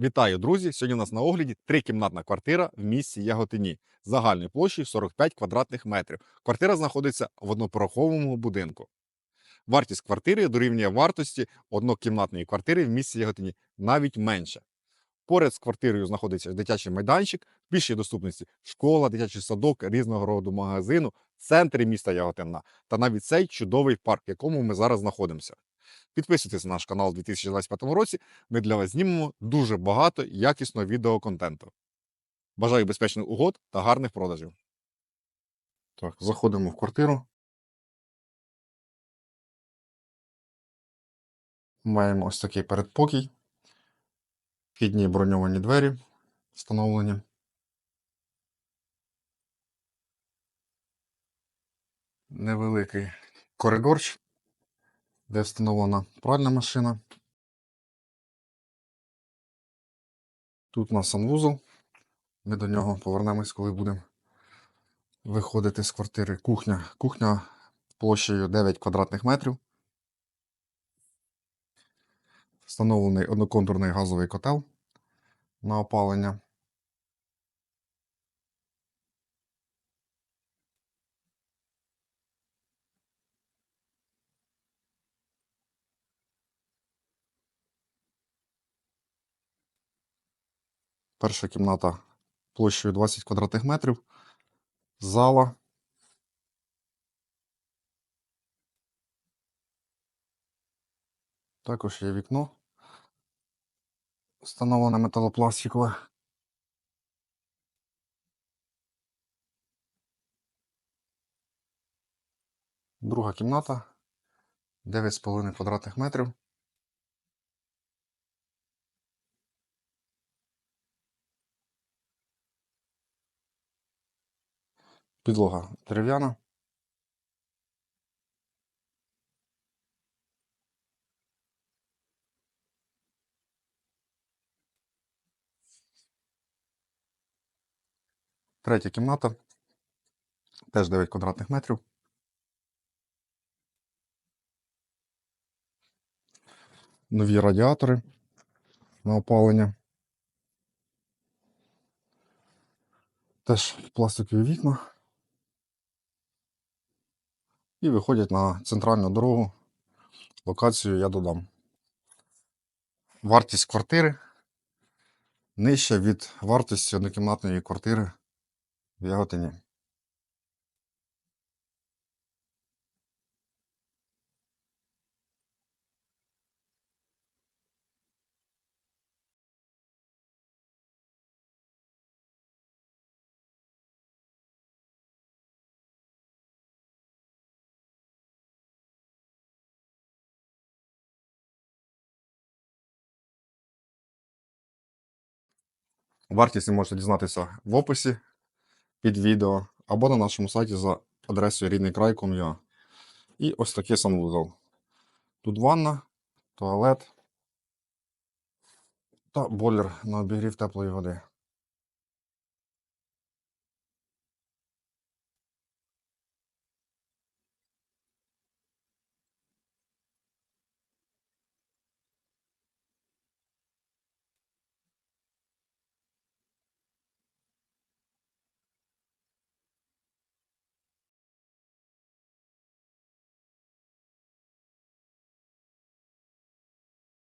Вітаю, друзі! Сьогодні у нас на огляді трикімнатна квартира в місті Яготині загальною площею 45 квадратних метрів. Квартира знаходиться в однопороховому будинку. Вартість квартири дорівнює вартості однокімнатної квартири в місті Яготині, навіть менше. Поряд з квартирою знаходиться дитячий майданчик, в більшій доступності школа, дитячий садок, різного роду магазину, центри міста Яготина та навіть цей чудовий парк, в якому ми зараз знаходимося. Підписуйтесь на наш канал у 2025 році. Ми для вас знімемо дуже багато якісного відеоконтенту. Бажаю безпечних угод та гарних продажів. Так, заходимо в квартиру. Маємо ось такий передпокій. Вхідні броньовані двері встановлені. Невеликий коридорчик, де встановлена пральна машина. Тут у нас санвузол. Ми до нього повернемось, коли будемо виходити з квартири. Кухня. Кухня площею 9 квадратних метрів. Встановлений одноконтурний газовий котел на опалення. Перша кімната площею 20 квадратних метрів. Зала. Також є вікно. Встановлене металопластикове. Друга кімната. 9,5 квадратних метрів. Підлога дерев'яна. Третя кімната. Теж 9 квадратних метрів. Нові радіатори на опалення. Теж пластикові вікна. І виходять на центральну дорогу. Локацію я додам. Вартість квартири нижча від вартості однокімнатної квартири в Яготині. Вартість ви можете дізнатися в описі під відео або на нашому сайті за адресою ріднийкрай.com.ua. І ось такий санвузол. Тут ванна, туалет та бойлер на обігрів теплої води.